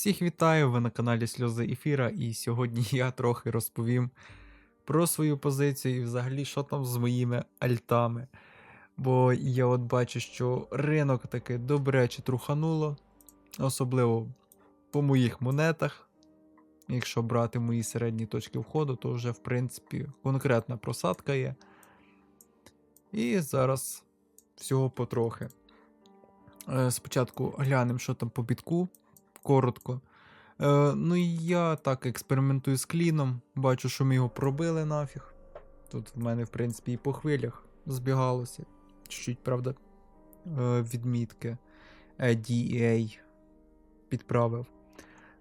Всіх вітаю, ви на каналі Сльози Ефіра, і сьогодні я трохи розповім про свою позицію і взагалі, що там з моїми альтами. Бо я от бачу, що ринок таки добряче трухануло, особливо по моїх монетах. Якщо брати мої середні точки входу, то вже, в принципі, конкретна просадка є. І зараз всього потрохи. Е, Спочатку глянемо, що там по бітку коротко. Е, ну і я так експериментую з кліном. Бачу, що ми його пробили нафіг. Тут в мене, в принципі, і по хвилях збігалося. Чуть-чуть, правда, е, відмітки. Е, DEA підправив.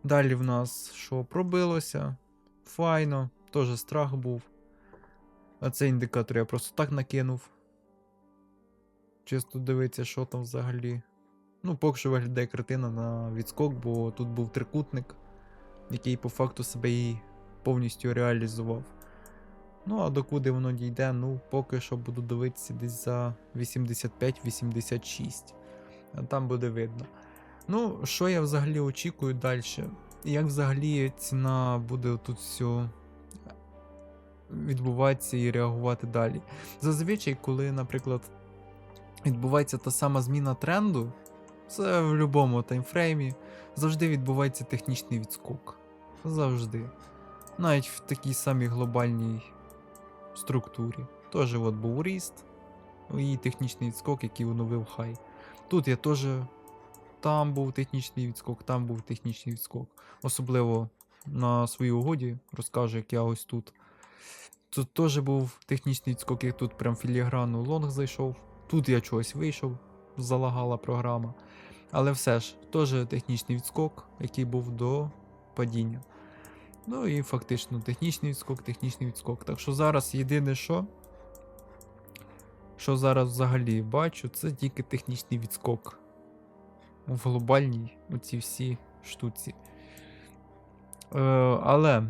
Далі в нас що пробилося. Файно, теж страх був. А цей індикатор я просто так накинув. Чисто дивитися, що там взагалі. Ну, поки що виглядає картина на відскок, бо тут був трикутник, який по факту себе і повністю реалізував. Ну, а докуди воно дійде, ну, поки що буду дивитися десь за 85-86. Там буде видно. Ну, що я взагалі очікую далі? Як взагалі ціна буде тут все відбуватися і реагувати далі? Зазвичай, коли, наприклад, відбувається та сама зміна тренду, це в будь-якому таймфреймі завжди відбувається технічний відскок. Завжди. Навіть в такій самій глобальній структурі. Теж от був ріст і технічний відскок, який оновив хай. Тут я теж. Там був технічний відскок, там був технічний відскок. Особливо на своїй угоді розкажу, як я ось тут. Тут теж був технічний відскок, як тут прям філігранно лонг зайшов. Тут я чогось вийшов, залагала програма. Але все ж, теж технічний відскок, який був до падіння. Ну і фактично технічний відскок, технічний відскок. Так що зараз єдине що, що зараз взагалі бачу, це тільки технічний відскок. В глобальній оці всі штуці. Е, але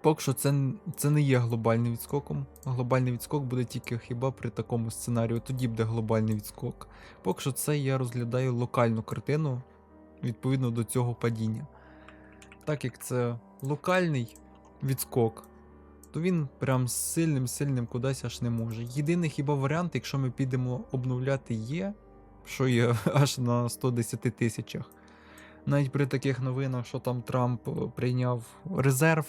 поки що це, це не є глобальним відскоком. Глобальний відскок буде тільки хіба при такому сценарію, тоді буде глобальний відскок. Поки що це я розглядаю локальну картину відповідно до цього падіння. Так як це локальний відскок, то він прям сильним-сильним кудись аж не може. Єдиний хіба варіант, якщо ми підемо обновляти є, що є аж на 110 тисячах. Навіть при таких новинах, що там Трамп е, прийняв резерв.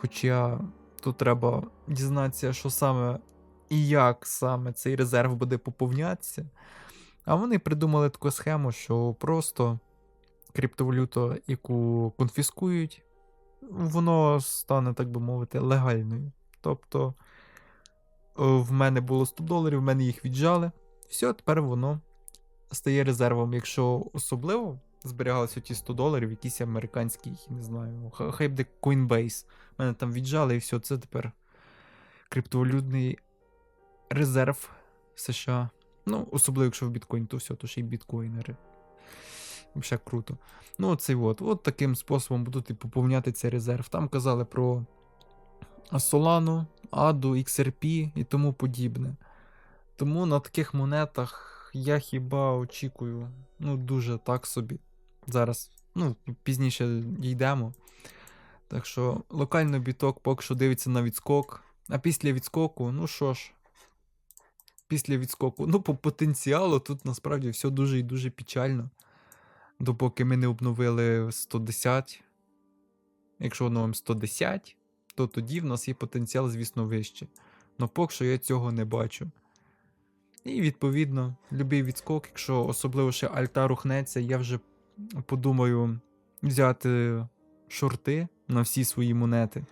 Хоча тут треба дізнатися, що саме і як саме цей резерв буде поповнятися. А вони придумали таку схему, що просто криптовалюту, яку конфіскують, воно стане, так би мовити, легальною. Тобто е, в мене було 100 доларів, в мене їх віджали. Все, тепер воно стає резервом. Якщо особливо зберігалися ті 100 доларів, якийсь американський, не знаю, хай буде Coinbase. Мене там віджали, і все, це тепер криптовалютний резерв США. Ну, особливо, якщо в біткоін, то все, то ще й біткоїнери. Ще круто. Ну, оцей от. От таким способом будуть і поповняти цей резерв. Там казали про Solana, ADO, XRP і тому подібне. Тому на таких монетах я хіба очікую, ну, дуже так собі. Зараз, ну, пізніше дійдемо. Так що локально біток поки що дивиться на відскок. А після відскоку, ну що ж, після відскоку, ну, по потенціалу тут насправді все дуже і дуже печально. Допоки ми не обновили 110. Якщо оновимо 110, то тоді в нас є потенціал, звісно, вище. Но поки що я цього не бачу. І відповідно, любий відскок, якщо особливо ще альта рухнеться, я вже подумаю взяти шорти на всі свої монети.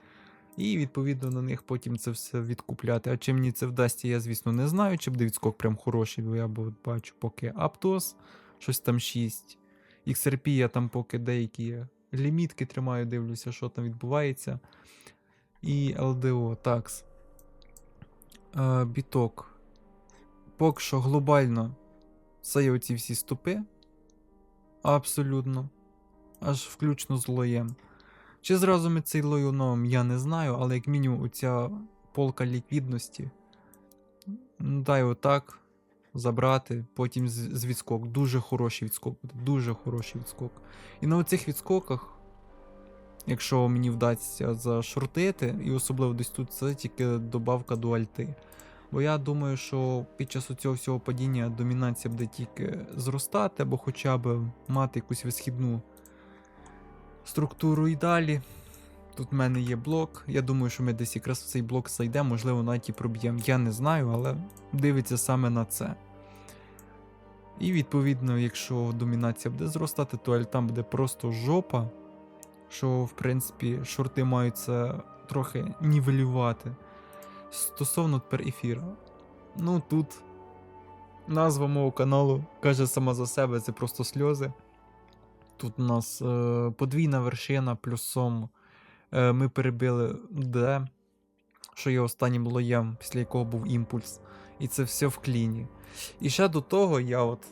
І відповідно на них потім це все відкупляти. А чи мені це вдасться, я, звісно, не знаю, чи буде відскок прям хороший, бо я бачу поки Aptos, щось там 6. XRP я там поки деякі лімітки тримаю, дивлюся, що там відбувається. І LDO, такс. Е, біток. Поки що глобально це є оці всі стопи. Абсолютно. Аж включно з лоєм. Чи зразу ми цей лой я не знаю, але як мінімум оця полка ліквідності. Ну, дай отак. забрати, потім з, з відскок. Дуже хороший відскок дуже хороший відскок. І на оцих відскоках, якщо мені вдасться зашортити, і особливо десь тут, це тільки добавка до альти. Бо я думаю, що під час цього всього падіння домінація буде тільки зростати, або хоча б мати якусь висхідну структуру і далі. Тут в мене є блок. Я думаю, що ми десь якраз в цей блок зайдемо, можливо, навіть і проб'ємо. Я не знаю, але дивиться саме на це. І відповідно, якщо домінація буде зростати, то альтам буде просто жопа. Що, в принципі, шорти мають це трохи нівелювати. Стосовно тепер ефіра. Ну тут назва мого каналу каже сама за себе, це просто сльози. Тут у нас е, подвійна вершина плюсом е, ми перебили Д, що є останнім лоєм, після якого був імпульс. І це все в кліні. І ще до того, я от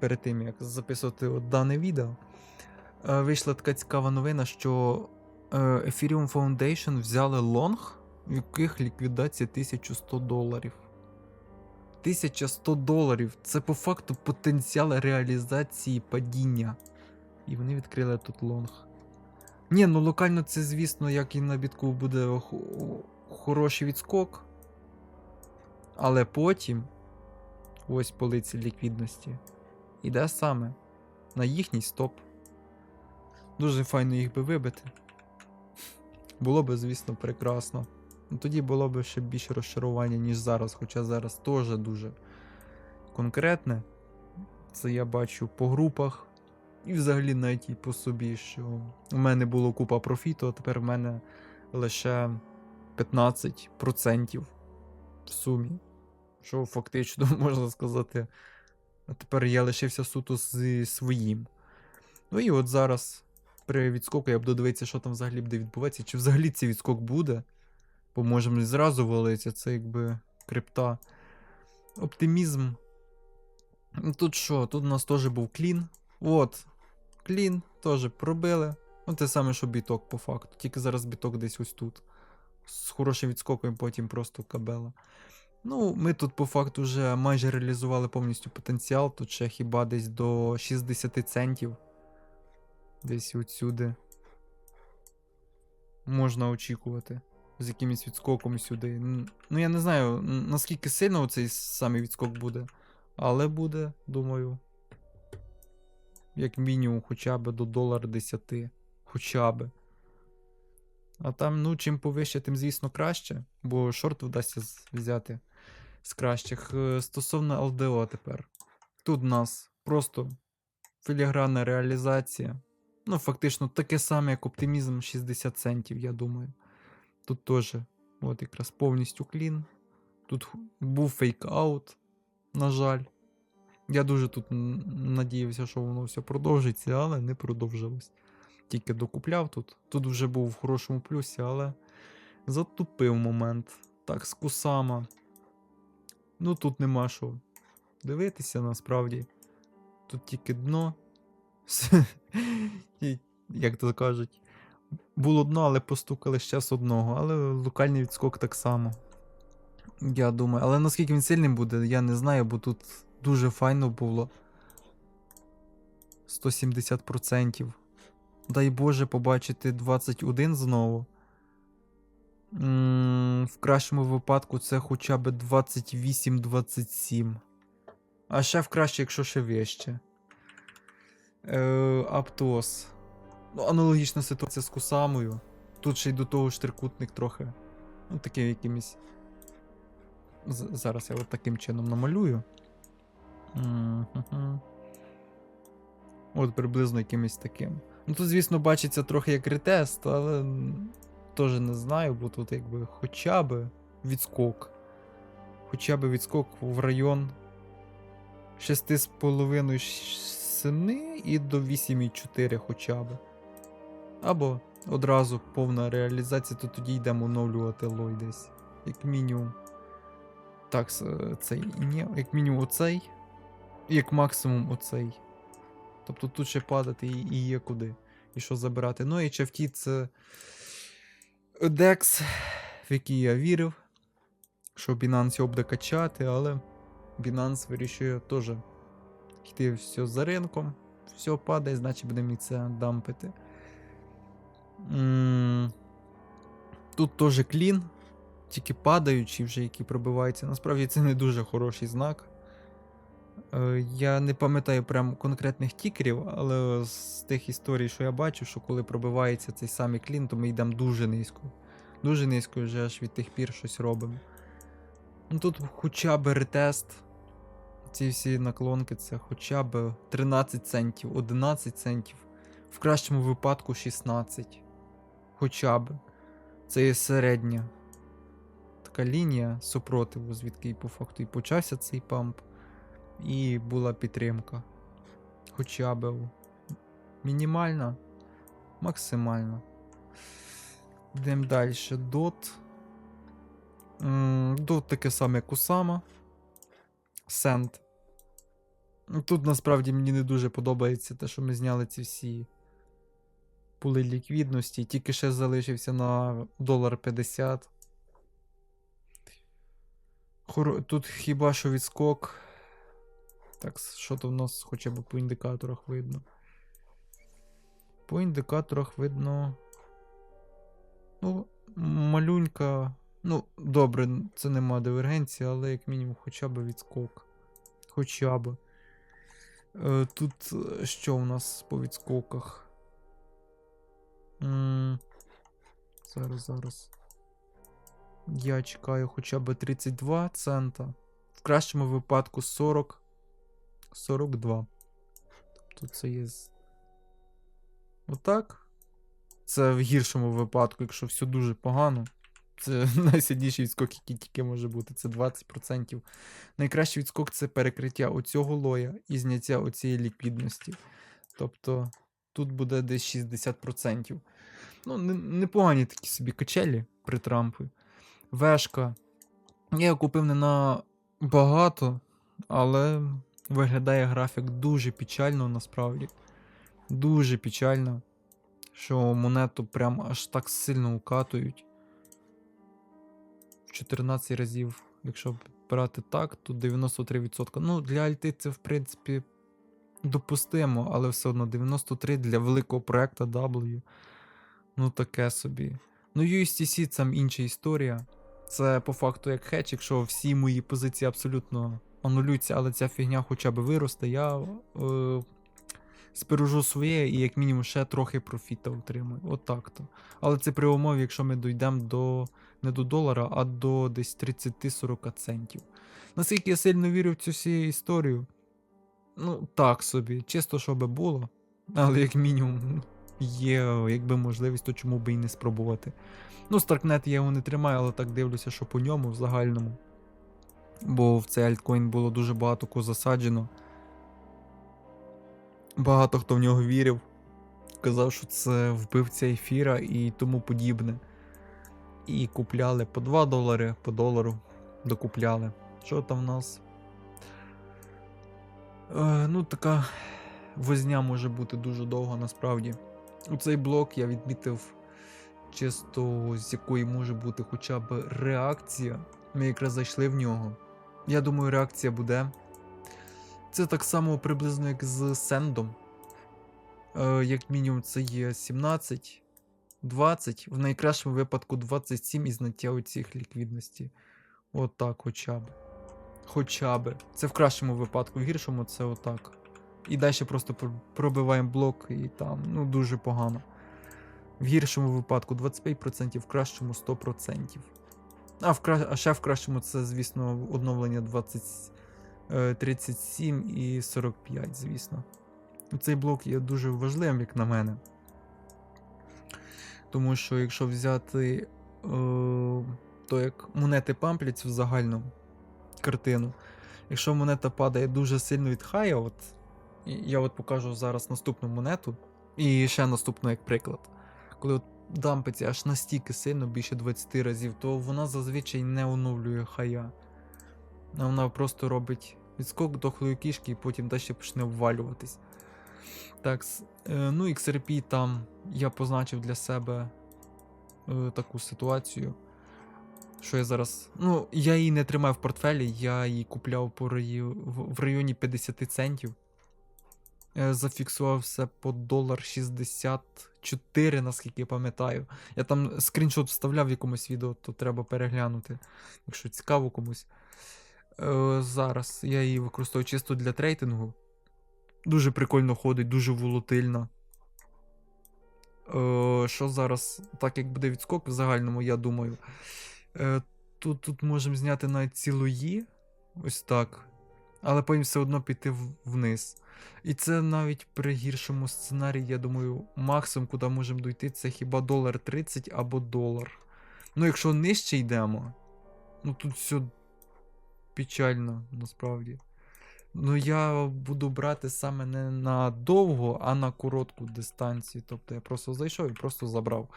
перед тим як записувати от дане відео, е, вийшла така цікава новина, що е, Ethereum Foundation взяли лонг, в яких ліквідація 1100 доларів. 1100 доларів це по факту потенціал реалізації падіння. І вони відкрили тут лонг. Ні, ну локально це, звісно, як і на бітку буде хо- хороший відскок. Але потім ось полиці ліквідності. Іде саме на їхній стоп. Дуже файно їх би вибити. Було би, звісно, прекрасно. Ну, Тоді було б ще більше розчарування, ніж зараз, хоча зараз теж дуже конкретне. Це я бачу по групах. І взагалі навіть і по собі, що у мене було купа профіту, а тепер в мене лише 15% в сумі. Що фактично можна сказати. А тепер я лишився суто зі своїм. Ну і от зараз при відскоку я буду дивитися, що там взагалі буде відбуватися, чи взагалі цей відскок буде. Бо можемо і зразу валитися, це якби крипта. Оптимізм. Ну, Тут що? Тут у нас теж був клін. От. Клін, теж пробили. Ну, те саме, що біток по факту. Тільки зараз біток десь ось тут. З хорошим відскоком, потім просто кабела. Ну, ми тут по факту вже майже реалізували повністю потенціал. Тут ще хіба десь до 60 центів. Десь отсюди. Можна очікувати. З якимось відскоком сюди. Ну, я не знаю, наскільки сильно цей самий відскок буде. Але буде, думаю. Як мінімум, хоча б до долара 10. Хоча б. А там, ну, чим повище, тим, звісно, краще. Бо шорт вдасться взяти з кращих. Е, Стосовно LDO тепер. Тут у нас просто філігранна реалізація. Ну, фактично, таке саме, як оптимізм 60 центів, я думаю. Тут теж, от якраз повністю клін. Тут був фейк-аут, на жаль. Я дуже тут надіявся, що воно все продовжиться, але не продовжилось. Тільки докупляв тут. Тут вже був в хорошому плюсі, але затупив момент. Так, з кусама. Ну тут нема що дивитися насправді. Тут тільки дно. Як то кажуть, було дно, але постукали ще з одного. Але локальний відскок так само. Я думаю, але наскільки він сильним буде, я не знаю, бо тут дуже файно було. 170%. Дай Боже побачити 21 знову. В кращому випадку це хоча б 28-27. А ще в краще, якщо ще вище. Е, Аптос. Ну, аналогічна ситуація з Кусамою. Тут ще й до того ж трикутник трохи. Ну, такий якимось. Зараз я от таким чином намалюю. От приблизно якимось таким. Ну тут, звісно, бачиться трохи як ретест, але теж не знаю, бо тут якби хоча б відскок. Хоча б відскок в район 6,5-7 і до 8,4 хоча б. Або одразу повна реалізація, то тоді йдемо оновлювати лой десь. Як мінімум. Так, цей ні, як мінімум оцей. Як максимум оцей. Тобто тут ще падати і, і є куди. І що забирати. Ну і HFT це DEX, в який я вірив, що Binance його буде качати, але Binance вирішує теж йти все за ринком, все падає, значить будемо і це дампити. Тут теж клін, тільки падаючий вже, який пробивається. Насправді це не дуже хороший знак. Е, Я не пам'ятаю прям конкретних тікерів, але з тих історій, що я бачу, що коли пробивається цей самий клін, то ми йдемо дуже низько. Дуже низько вже аж від тих пір щось робимо. Ну тут хоча б ретест. Ці всі наклонки це хоча б 13 центів, 11 центів. В кращому випадку 16. Хоча б. Це є середня така лінія супротиву, звідки по факту і почався цей памп. І була підтримка. Хоча б мінімальна, максимальна. Йдемо далі. Дот. Дот таке саме, як Усама. Сенд. Ну, Тут насправді мені не дуже подобається те, що ми зняли ці всі пули ліквідності. Тільки ще залишився на долар 50. Хоро... Тут хіба що відскок. Так, що то в нас хоча б по індикаторах видно. По індикаторах видно. Ну, малюнька. Ну, добре, це нема дивергенції, але як мінімум хоча б відскок. Хоча б. Е, тут е, що у нас по відскоках? Зараз, зараз. Я чекаю хоча б 32 цента. В кращому випадку 40. 42. Тобто це є. Отак. Це в гіршому випадку, якщо все дуже погано. Це найсильніший відскок, який тільки може бути. Це 20%. Найкращий відскок це перекриття оцього лоя і зняття оцієї ліквідності. Тобто тут буде десь 60%. Ну, непогані такі собі качелі при Трампі. Вешка. Я його купив не на багато, але виглядає графік дуже печально насправді. Дуже печально, що монету прям аж так сильно укатують. В 14 разів, якщо брати так, то 93%. Ну, для альти це, в принципі, допустимо, але все одно 93 для великого проекту W. Ну, таке собі. Ну, USTC це інша історія. Це по факту як хедж, якщо всі мої позиції абсолютно анулюються, але ця фігня хоча б виросте, я е, спережу своє і як мінімум ще трохи профіта отримую. От так то. Але це при умові, якщо ми дійдемо до не до долара, а до десь 30-40 центів. Наскільки я сильно вірю в цю всю історію, ну так собі, чисто щоб було, але як мінімум є якби можливість, то чому би і не спробувати. Ну, Старкнет я його не тримаю, але так дивлюся, що по ньому в загальному. Бо в цей альткоін було дуже багато кого засаджено. Багато хто в нього вірив. Казав, що це вбивця ефіра і тому подібне. І купляли по 2 долари, по долару докупляли. Що там в нас? Е, ну, така возня може бути дуже довго насправді. У цей блок я відмітив чисто з якої може бути хоча б реакція. Ми якраз зайшли в нього. Я думаю, реакція буде. Це так само приблизно як з Сендом. Е, як мінімум, це є 17, 20, в найкращому випадку 27 із зняття оцих ліквідності. Отак, хоча б. Хоча б. Це в кращому випадку, в гіршому це отак. І далі просто пробиваємо блок і там, ну, дуже погано. В гіршому випадку 25%, в кращому 100%. А, в кра... а ще в кращому це, звісно, оновлення 20... е, 37 і 45, звісно. Цей блок є дуже важливим, як на мене. Тому що якщо взяти е, то, як монети пампляться в загальну картину, якщо монета падає дуже сильно від хая, от я от покажу зараз наступну монету, і ще наступну як приклад. Коли от дампиться аж настільки сильно, більше 20 разів, то вона зазвичай не оновлює хая. Вона просто робить відскок дохлої кішки і потім далі почне обвалюватись. Так, е, ну XRP там я позначив для себе е, таку ситуацію, Що я зараз. Ну, я її не тримаю в портфелі, я її купляв по раї... в районі 50 центів. Е, Зафіксував все по долар 64, наскільки я пам'ятаю. Я там скріншот вставляв в якомусь відео, то треба переглянути, якщо цікаво комусь. Е, зараз я її використовую чисто для трейдингу. Дуже прикольно ходить, дуже волатильна. Е, що зараз, так як буде відскок в загальному, я думаю. Е, тут, тут можемо зняти навіть цілу Ї. Ось так. Але потім все одно піти вниз. І це навіть при гіршому сценарії, я думаю, максимум, куди можемо дойти, це хіба долар 30 або долар. Ну, якщо нижче йдемо, ну тут все печально, насправді. Ну, я буду брати саме не на довгу, а на коротку дистанцію. Тобто я просто зайшов і просто забрав.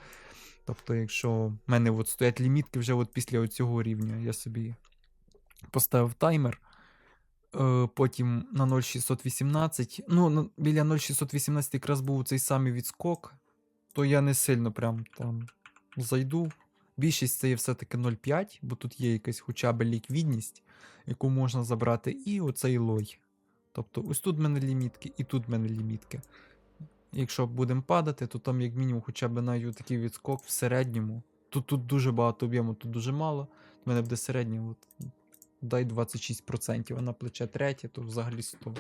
Тобто, якщо в мене от стоять лімітки вже от після цього рівня, я собі поставив таймер. Е, потім на 0,618. Ну, біля 0,618 якраз був цей самий відскок, то я не сильно прям там зайду. Більшість це є все-таки 0,5, бо тут є якась хоча б ліквідність, яку можна забрати, і оцей лой. Тобто, ось тут в мене лімітки, і тут в мене лімітки. Якщо будемо падати, то там як мінімум хоча б навіть такий відскок в середньому. Тут, тут дуже багато об'єму, тут дуже мало. У мене буде середнє, от, дай 26%, а на плече третє, то взагалі 100.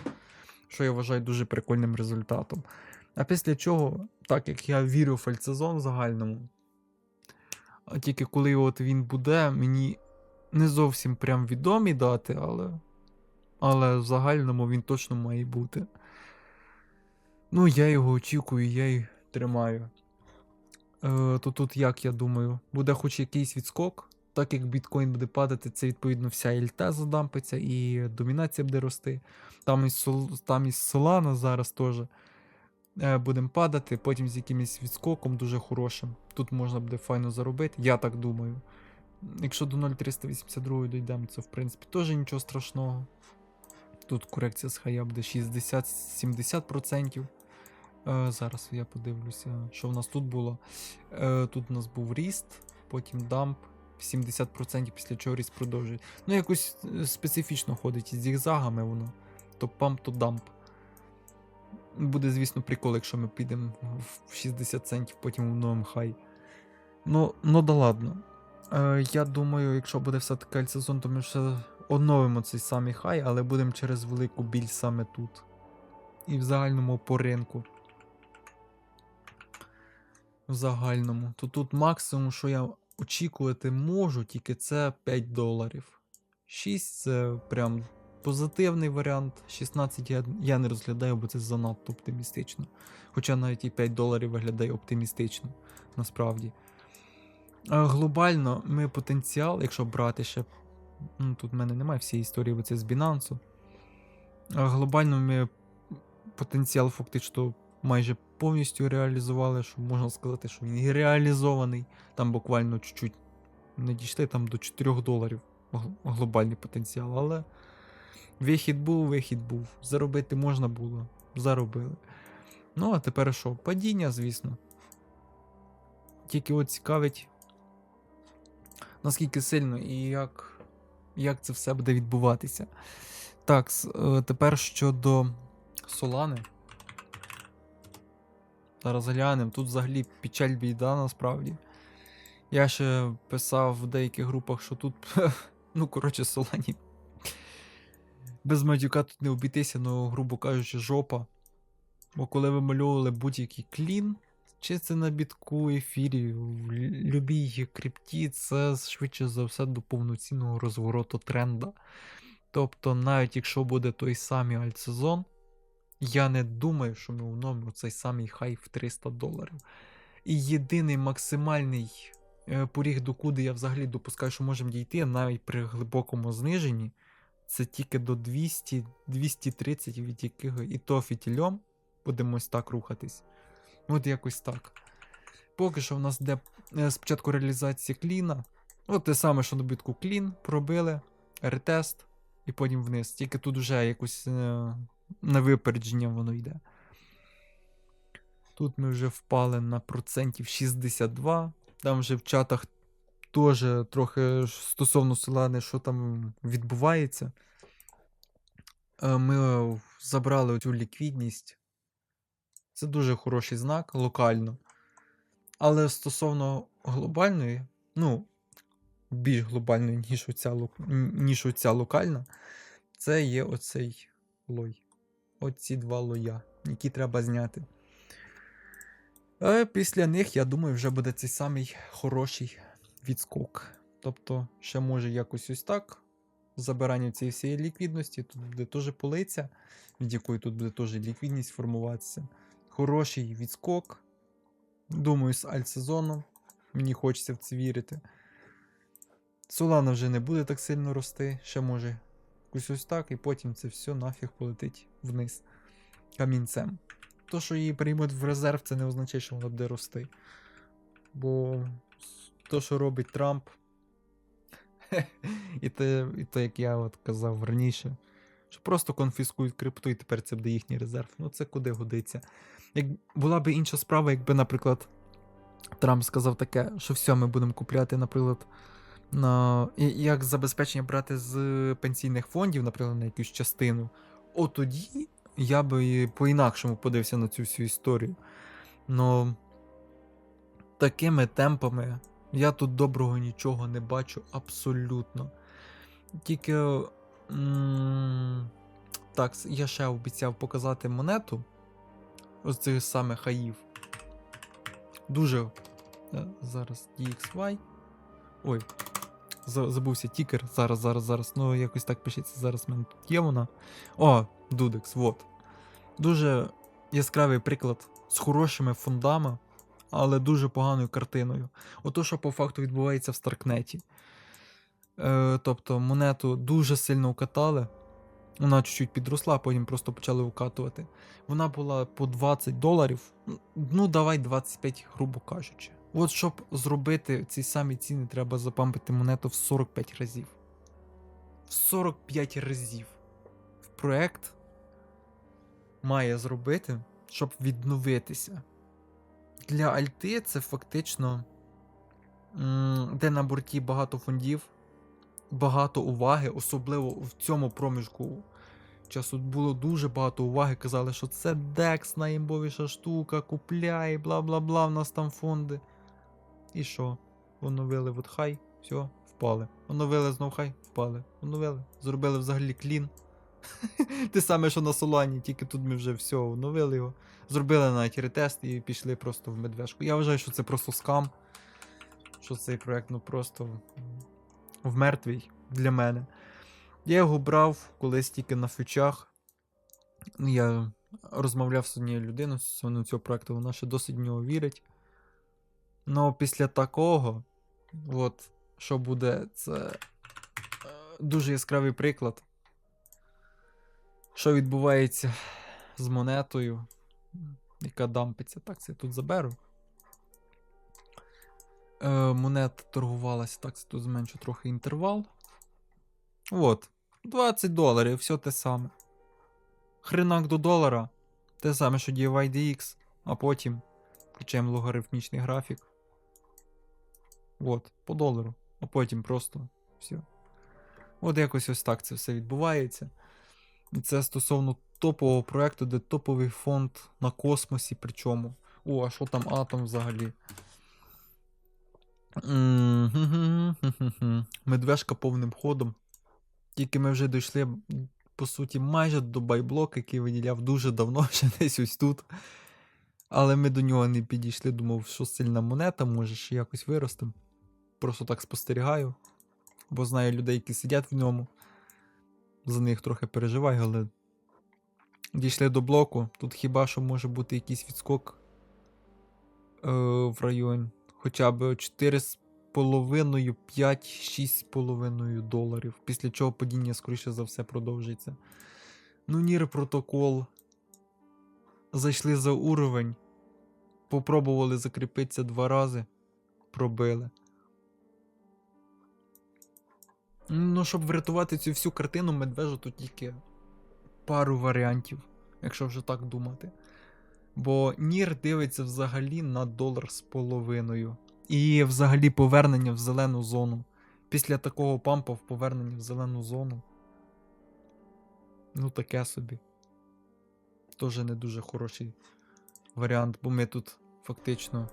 Що я вважаю дуже прикольним результатом. А після чого, так як я вірю в фальцезон в загальному, а тільки коли от він буде, мені не зовсім прям відомі дати, але. Але в загальному він точно має бути. Ну, я його очікую, я й тримаю. Е, то тут, як я думаю, буде хоч якийсь відскок. Так як біткоін буде падати, це відповідно вся ЛТ задампиться і домінація буде рости. Там із, Сол- там із Solana зараз теж е, будемо падати, потім з якимось відскоком дуже хорошим. Тут можна буде файно заробити, я так думаю. Якщо до 0,382 дійдемо, це в принципі теж нічого страшного. Тут корекція з хая буде 60-70%. Е, зараз я подивлюся, що в нас тут було. Е, тут у нас був ріст, потім дамп. 70% після чого ріст продовжує. Ну, якось е, специфічно ходить із зігзагами воно. То памп, то дамп. Буде, звісно, прикол, якщо ми підемо в 60 центів, потім в новому хай. Ну, ну да ладно. Е, я думаю, якщо буде все-таки альтсезон, то ми ще оновимо цей самий хай, але будемо через велику біль саме тут. І в загальному по ринку. В загальному. То тут максимум, що я очікувати можу, тільки це 5 доларів. 6 це прям позитивний варіант. 16 я, я не розглядаю, бо це занадто оптимістично. Хоча навіть і 5 доларів виглядає оптимістично, насправді. Глобально ми потенціал, якщо брати ще. Ну, тут в мене немає всієї історії, бо це з Binance. Глобально ми потенціал фактично майже повністю реалізували, що можна сказати, що він реалізований. Там буквально чуть-чуть не дійшли там до 4 доларів глобальний потенціал, але вихід був, вихід був. Заробити можна було, заробили. Ну, а тепер що? Падіння, звісно. Тільки от цікавить, наскільки сильно і як, як це все буде відбуватися. Так, е, тепер щодо Солани. Зараз глянемо. Тут взагалі печаль біда насправді. Я ще писав в деяких групах, що тут. ну, коротше, Солані. Без матюка тут не обійтися, ну, грубо кажучи, жопа. Бо коли вимальовували будь-який клін, чи це на бітку, ефірі, в любій крипті, це швидше за все до повноцінного розвороту тренда. Тобто, навіть якщо буде той самий альтсезон, я не думаю, що ми оновимо цей самий хай в 300 доларів. І єдиний максимальний е, поріг, докуди я взагалі допускаю, що можемо дійти, навіть при глибокому зниженні, це тільки до 200, 230, від яких і то фітільом будемо ось так рухатись. От якось так. Поки що в нас йде е, спочатку реалізація кліна. От те саме, що на битку клін, пробили, ретест, і потім вниз. Тільки тут вже якось е, на випередження воно йде. Тут ми вже впали на процентів 62. Там вже в чатах теж трохи стосовно Солани, що там відбувається. Е, Ми е, забрали цю ліквідність. Це дуже хороший знак локально. Але стосовно глобальної, ну, більш глобальної, ніж оця, ніж оця локальна, це є оцей лой. Оці два лоя, які треба зняти. А після них, я думаю, вже буде цей самий хороший відскок. Тобто, ще може якось ось так. Забирання цієї всієї ліквідності. Тут буде теж полиця, від якої тут буде теж ліквідність формуватися. Хороший відскок. Думаю, з альтсезоном. Мені хочеться в це вірити. Солана вже не буде так сильно рости, ще може якось ось так, і потім це все нафіг полетить вниз камінцем. То, що її приймуть в резерв, це не означає, що вона буде рости. Бо то, що робить Трамп, і те, і те, як я от казав раніше, що просто конфіскують крипту, і тепер це буде їхній резерв. Ну це куди годиться. Як була б інша справа, якби, наприклад, Трамп сказав таке, що все, ми будемо купляти, наприклад, на як забезпечення брати з пенсійних фондів, наприклад, на якусь частину. От тоді я би по-інакшому подивився на цю всю історію. Но такими темпами я тут доброго нічого не бачу абсолютно. Тільки. м, Так, я ще обіцяв показати монету. Ось цих самих хаїв. Дуже. е, Зараз DXY. Ой, забувся тікер. Зараз, зараз, зараз. Ну, якось так пишеться. Зараз в мене тут є вона. О, Дудекс, вот. Дуже яскравий приклад з хорошими фондами, але дуже поганою картиною. Ото, що по факту відбувається в Старкнеті. Е, тобто монету дуже сильно укатали. Вона чуть-чуть підросла, потім просто почали укатувати. Вона була по 20 доларів. Ну, давай 25, грубо кажучи. От щоб зробити ці самі ціни, треба запампити монету в 45 разів. В 45 разів. Проект має зробити, щоб відновитися. Для Альти це фактично, де на борті багато фондів, багато уваги, особливо в цьому проміжку часу було дуже багато уваги. Казали, що це DEX найімбовіша штука, купляй, бла бла бла, в нас там фонди. І що? Оновили от хай, все, впали. Оновили знов хай, впали. Оновили. Зробили взагалі клін. Те саме, що на Солані, тільки тут ми вже все оновили його. Зробили навіть ретест і пішли просто в медвежку. Я вважаю, що це просто скам. Що цей проект ну просто в мертвій для мене. Я його брав колись тільки на фьючах. Ну, Я розмовляв з однією людиною стосовно цього проекту, вона ще досить в нього вірить. Ну, після такого, от, що буде, це е, дуже яскравий приклад. Що відбувається з монетою, яка дампиться. Так, це я тут заберу. Е, монета торгувалася, так, це тут зменшу трохи інтервал. От. 20 доларів, все те саме. Хренак до долара. Те саме, що DYDX, а потім включаємо логарифмічний графік. От, по долару. А потім просто все. От якось ось так це все відбувається. І це стосовно топового проекту, де топовий фонд на космосі. Причому. О, а що там атом взагалі? Медвежка повним ходом. Тільки ми вже дійшли, по суті, майже до байблока, який виділяв дуже давно, ще десь ось тут. Але ми до нього не підійшли, думав, що сильна монета, може ще якось виростем. Просто так спостерігаю. Бо знаю людей, які сидять в ньому. За них трохи переживаю, але дійшли до блоку. Тут хіба що може бути якийсь відскок е, в район хоча б 4,5, 5, 6,5 доларів. Після чого падіння, скоріше за все, продовжиться. Ну, Нір протокол. Зайшли за уровень. Попробували закріпитися два рази. Пробили. Ну, щоб врятувати цю всю картину, медвежу тут тільки пару варіантів, якщо вже так думати. Бо Нір дивиться взагалі на долар з половиною. І взагалі повернення в зелену зону. Після такого пампа в повернення в зелену зону. Ну, таке собі. Тоже не дуже хороший варіант, бо ми тут фактично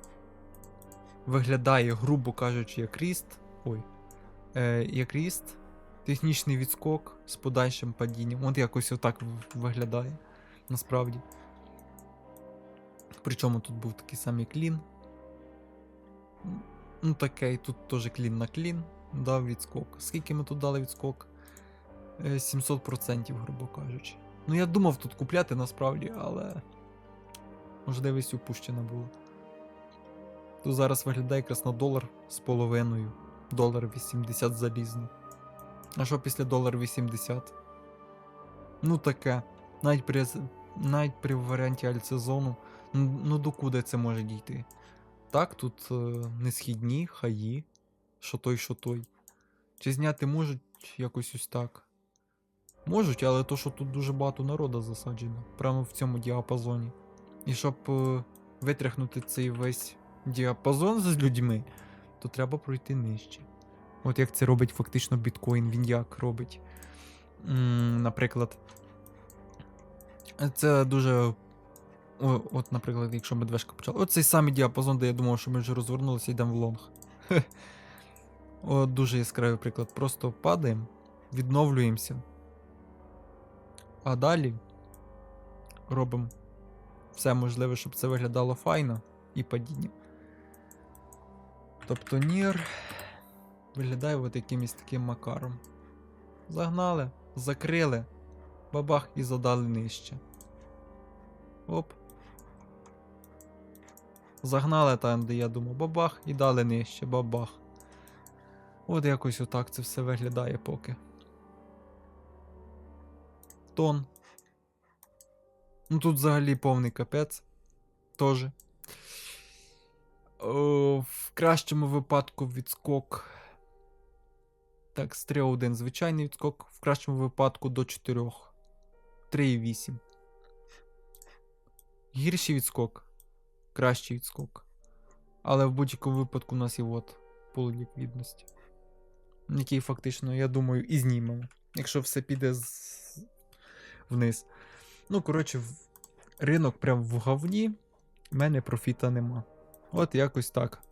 виглядає, грубо кажучи, як ріст. Ой. Е, як ріст, технічний відскок з подальшим падінням. От якось отак виглядає насправді. Причому тут був такий самий клін. Ну, таке, і тут теж клін на клін дав відскок. Скільки ми тут дали відскок? Е, 700%, грубо кажучи. Ну, я думав тут купляти насправді, але можливість упущена була. Тут зараз виглядає якраз на долар з половиною. Долар 80 залізно. А що після долар 80? Ну таке. Навіть при, навіть при варіанті альтсезону. Ну, докуди це може дійти? Так, тут е, несхідні, хаї. Що той, що той. Чи зняти можуть якось ось так? Можуть, але то, що тут дуже багато народу засаджено. Прямо в цьому діапазоні. І щоб е, витряхнути цей весь діапазон з людьми, то треба пройти нижче. От як це робить фактично біткоін, він як робить. М, наприклад. Це дуже. О, от, наприклад, якщо медвежка почала. От цей самий діапазон, де я думав, що ми вже розвернулися і йдемо в лонг. От дуже яскравий приклад. Просто падаємо, відновлюємося. А далі робимо все можливе, щоб це виглядало файно і падіння. Тобто Нір виглядає от якимось таким макаром. Загнали, закрили, бабах і задали нижче. Оп. Загнали там, де я думав, бабах, і дали нижче, бабах. От якось отак це все виглядає поки. Тон. Ну тут взагалі повний капець. Тоже. О, в кращому випадку відскок. Так, з 3.1 звичайний відскок, в кращому випадку до 4. 3,8. Гірший відскок. Кращий відскок. Але в будь-якому випадку у нас є от пул ліквідності. Який фактично, я думаю, і знімемо. Якщо все піде з... вниз. Ну, коротше, ринок прям в говні. В мене профіта нема. От якось так.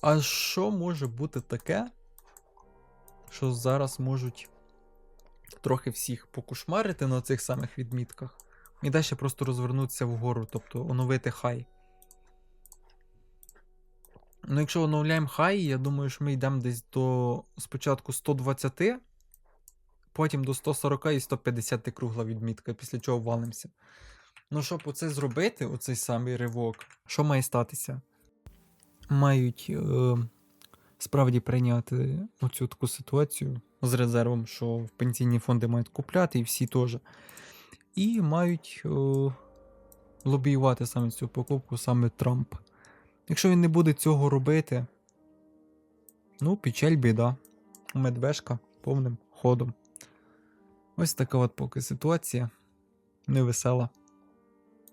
А що може бути таке, що зараз можуть трохи всіх покушмарити на цих самих відмітках, і далі просто розвернутися вгору, тобто оновити хай. Ну, якщо оновляємо хай, я думаю, що ми йдемо десь до спочатку 120, потім до 140 і 150 кругла відмітка, після чого валимося. Ну, щоб оце зробити, оцей самий ривок, що має статися? Мають е, справді прийняти оцю таку ситуацію з резервом, що в пенсійні фонди мають купляти, і всі теж. І мають о, лобіювати саме цю покупку, саме Трамп. Якщо він не буде цього робити, ну, печаль біда. Медвежка повним ходом. Ось така от поки ситуація. Невесела.